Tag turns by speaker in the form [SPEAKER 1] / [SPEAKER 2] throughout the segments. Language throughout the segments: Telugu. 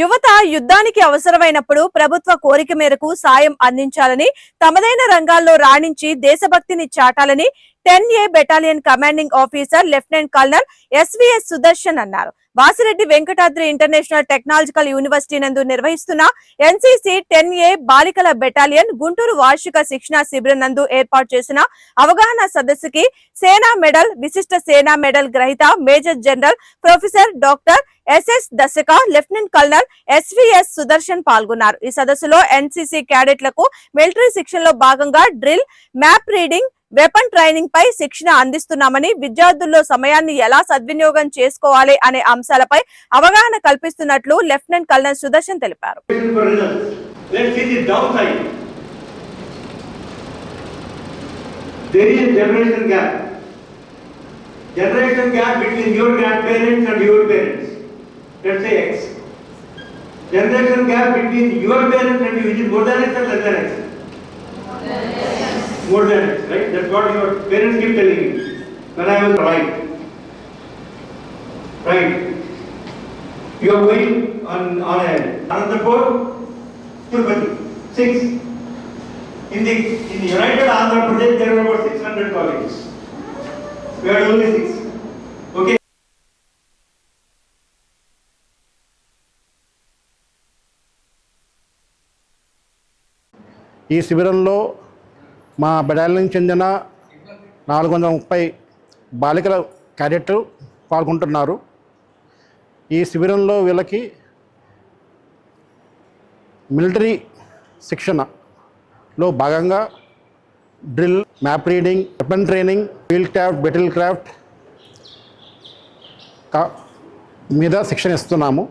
[SPEAKER 1] యువత యుద్ధానికి అవసరమైనప్పుడు ప్రభుత్వ కోరిక మేరకు సాయం అందించాలని తమదైన రంగాల్లో రాణించి దేశభక్తిని చాటాలని ten A battalion commanding officer lieutenant colonel SVS Sudarshan అన్నారు. Vasireddy Venkatadri international technological university నందు నిర్వహిస్తున్న ఎన్సీసీ టెన్ ఏ బాలికల బెటాలియన్ గుంటూరు వార్షిక శిక్షణా శిబిరం నందు ఏర్పాటు చేసిన అవగాహన సదస్సుకి సేనా మెడల్ విశిష్ట సేనా మెడల్ గ్రహీత major general professor doctor SS దశక lieutenant colonel SVS Sudarshan పాల్గొన్నారు. ఈ సదస్సులో ఎన్సీసీ క్యాడెట్లకు మిలిటరీ శిక్షణలో భాగంగా drill map reading weapon training పై శిక్షణ అందిస్తున్నామని విద్యార్థుల్లో సమయాన్ని ఎలా సద్వినియోగం చేసుకోవాలి అనే అంశాలపై అవగాహన కల్పిస్తున్నట్లు లెఫ్టినెంట్ కల్నల్ సుదర్శన్ తెలిపారు
[SPEAKER 2] There is generation gap. Generation gap between your grandparents and your parents. Let's say X. Generation gap between your parents and you, is more than X or less than X? More than right? That's what your parents keep telling you. When I was right. Right. You are going on, on a, Anandapur, Tirupati, six. In the, in the United Andhra Pradesh, there are about six hundred colleges. We had only six. Okay?
[SPEAKER 3] ఈ శిబిరంలో మా బెటాలియన్ చెందిన నాలుగు వందల ముప్పై బాలికల క్యాడెట్లు పాల్గొంటున్నారు. ఈ శిబిరంలో వీళ్ళకి మిలిటరీ శిక్షణలో భాగంగా drill map reading weapon training field craft battle craft మీద శిక్షణ ఇస్తున్నాము.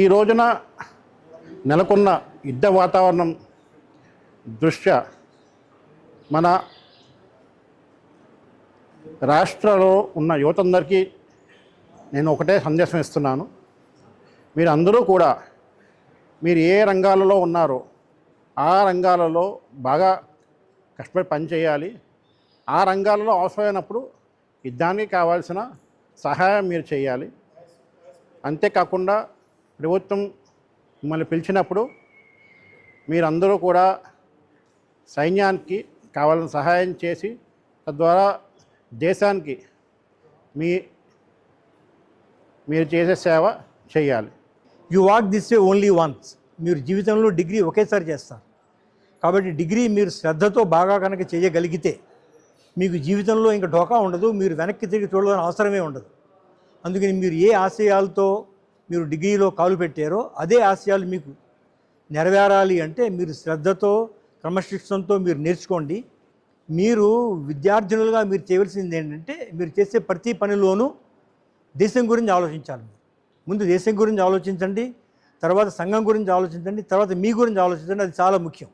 [SPEAKER 3] ఈ రోజున నెలకొన్న యుద్ధ వాతావరణం దృష్ట్యా మన రాష్ట్రంలో ఉన్న యువతందరికీ నేను ఒకటే సందేశం ఇస్తున్నాను. మీరు అందరూ కూడా మీరు ఏ రంగాలలో ఉన్నారో ఆ రంగాలలో బాగా కష్టపడి పనిచేయాలి ఆ రంగాలలో అవసరమైనప్పుడు యుద్ధానికి కావాల్సిన సహాయం మీరు చేయాలి. అంతేకాకుండా ప్రభుత్వం మిమ్మల్ని పిలిచినప్పుడు మీరందరూ కూడా సైన్యానికి కావాలని సహాయం చేసి తద్వారా దేశానికి మీ మీరు చేసే సేవ చేయాలి.
[SPEAKER 4] You walk this way only once మీరు జీవితంలో డిగ్రీ ఒకేసారి చేస్తారు. కాబట్టి డిగ్రీ మీరు శ్రద్ధతో బాగా కనుక చేయగలిగితే మీకు జీవితంలో ఇంకా ఢోకా ఉండదు మీరు వెనక్కి తిరిగి చూడాలని అవసరమే ఉండదు. అందుకని మీరు ఏ ఆశయాలతో మీరు డిగ్రీలో కాలు పెట్టారో అదే ఆశయాలు మీకు నెరవేరాలి అంటే మీరు శ్రద్ధతో క్రమశిక్షణతో మీరు నేర్చుకోండి. మీరు విద్యార్థినులుగా మీరు చేయవలసింది ఏంటంటే మీరు చేసే ప్రతి పనిలోనూ దేశం గురించి ఆలోచించాలి. ముందు దేశం గురించి ఆలోచించండి తర్వాత సంఘం గురించి ఆలోచించండి తర్వాత మీ గురించి ఆలోచించండి అది చాలా ముఖ్యం.